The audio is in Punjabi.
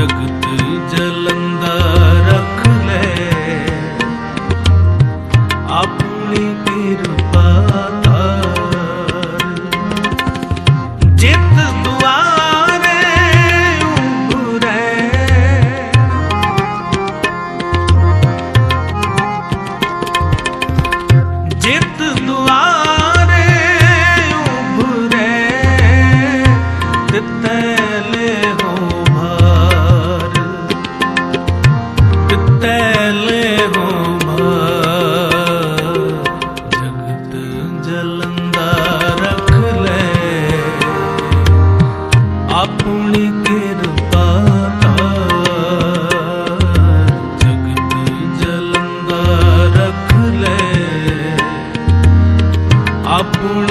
ਜਗਤ ਜਲੰਦਾ ਰੱਖ ਲੈ। ਆਪਣੀ ਕਿਰਪਾ ਤਾਰ ਜਿਤ ਦੁਆਰੇ ਉਭਰੇ ਜਿਤ ਦੁਆਰੇ ਉਭਰੇ ਤਿਤਲੇ ਹੋ ਆਪਣੀ ਕਿਰਪਾ ਜਗਤ ਜਲੰਦਾ ਰੱਖ ਲੈ। ਆਪਣੀ